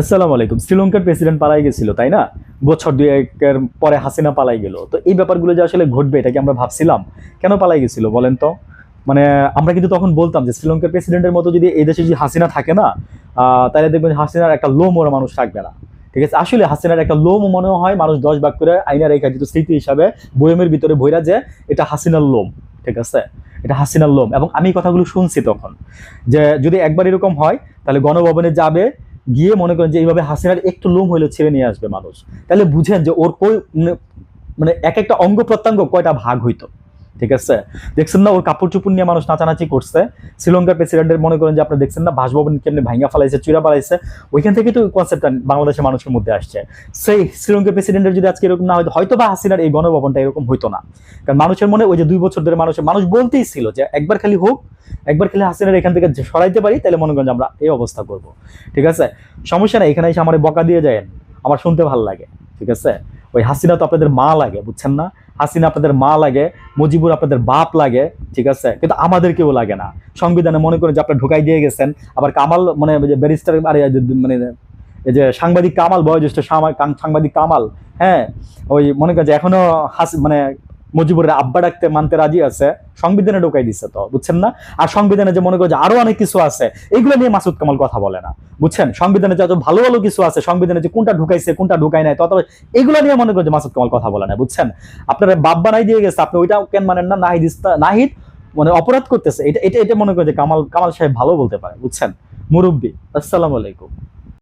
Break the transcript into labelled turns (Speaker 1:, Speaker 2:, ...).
Speaker 1: আসসালামু আলাইকুম। শ্রীলঙ্কার প্রেসিডেন্ট পালাই গেছিল, তাই না? বছর দুয়েকের পরে হাসিনা পালাই গেল। তো এই ব্যাপারগুলো যে আসলে ঘটবে, এটা কি আমরা ভাবছিলাম? কেন পালাই গেছিল, বলেন তো? মানে আমরা কিন্তু তখন বলতাম যে শ্রীলঙ্কার প্রেসিডেন্টের মতো যদি এই দেশে যদি হাসিনা থাকে না তাহলে দেখবেন হাসিনার একটা লোম ওরা মানুষ থাকবে না। ঠিক আছে? আসলে হাসিনার একটা লোম মনে হয় মানুষ দশ ভাগ করে আইনা রেখা যেহেতু স্মৃতি হিসাবে বয়মের ভিতরে ভৈরা যে এটা হাসিনার লোম, ঠিক আছে? এটা হাসিনার লোম। এবং আমি কথাগুলো শুনছি তখন যে যদি একবার এরকম হয়, তাহলে গণভবনে যাবে গিয়ে মনে করেন যে এইভাবে হাসিনার একটু লোম হইলে ছেড়ে নিয়ে আসবে মানুষ। তাহলে বুঝেন যে ওর কই মানে- এক একটা অঙ্গ প্রত্যঙ্গ কয়টা ভাগ হইতো? ঠিক আছে? দেখছেন না ওর কাপড় চুপুর নিয়ে মানুষ নাচানাচি করছে। শ্রীলঙ্কার প্রেসিডেন্টের মনে করেন যে আপনি দেখছেন না, বাসভবন কেমনি ভাঙ্গা ফেলাইছে চুরা ফেলাইছে ওইখান থেকে তো কনসেপ্টটা বাংলাদেশের মানুষের মধ্যে আসছে। সেই শ্রীলঙ্কার প্রেসিডেন্টের যদি আজকে এরকম না হয়তো হয়তো বা হাসিনার এই গণভবনটা এরকম হইতো না। কারণ মানুষের মনে ওই যে দুই বছর ধরে মানুষের মানুষ বলতেই ছিল যে একবার খালি হোক, একবার খালি হাসিনার এখান থেকে সরাইতে পারি, তাহলে মনে করেন আমরা এই অবস্থা করব। ঠিক আছে? সমস্যা নাই, এখানে এসে আমার বকা দিয়ে যায় আমার শুনতে ভালো লাগে। ঠিক আছে? ওই হাসিনা তো আপনাদের মা লাগে, বুঝছেন না? হাসিনা আপনাদের মা লাগে, মুজিবুর আপনাদের বাপ লাগে, ঠিক আছে? কিন্তু আমাদের কেউ লাগে না। সংবিধানে মনে করেন যে আপনার ঢুকাই দিয়ে গেছেন, আবার কামাল মানে ব্যারিস্টার, আরে মানে এই যে সাংবাদিক কামাল, বয়োজ্যেষ্ঠ সাংবাদিক কামাল হ্যাঁ? ওই মনে করেন যে এখনও হাসি মানে মুজিবুরের আব্বা ডাকতে মানতে রাজি আছে, সংবিধানে ঢোকাই দিচ্ছে তো, বুঝছেন না? আর সংবিধানে যে মনে করো যে আরও অনেক কিছু আছে, এগুলো নিয়ে মাসুদ কামাল কথা বলে না, বুঝছেন? সংবিধানে যত ভালো ভালো কিছু আছে, সংবিধানে যে কোনটা ঢুকাইছে, কোনটা ঢুকাই নাই, তত এগুলো নিয়ে মনে করো যে মাসুদ কামাল কথা বলে না, বুঝছেন? আপনারা বাপ বানাই দিয়ে গেছে, আপনি ওইটাও কেন মানেন না? নাহিদ ইস্তা- নাহিদ মানে অপরাধ করতেছে, এটা এটা এটা মনে করে যে কামাল কামাল সাহেব ভালো বলতে পারে, বুঝছেন? মুরব্বী, আসসালামু আলাইকুম।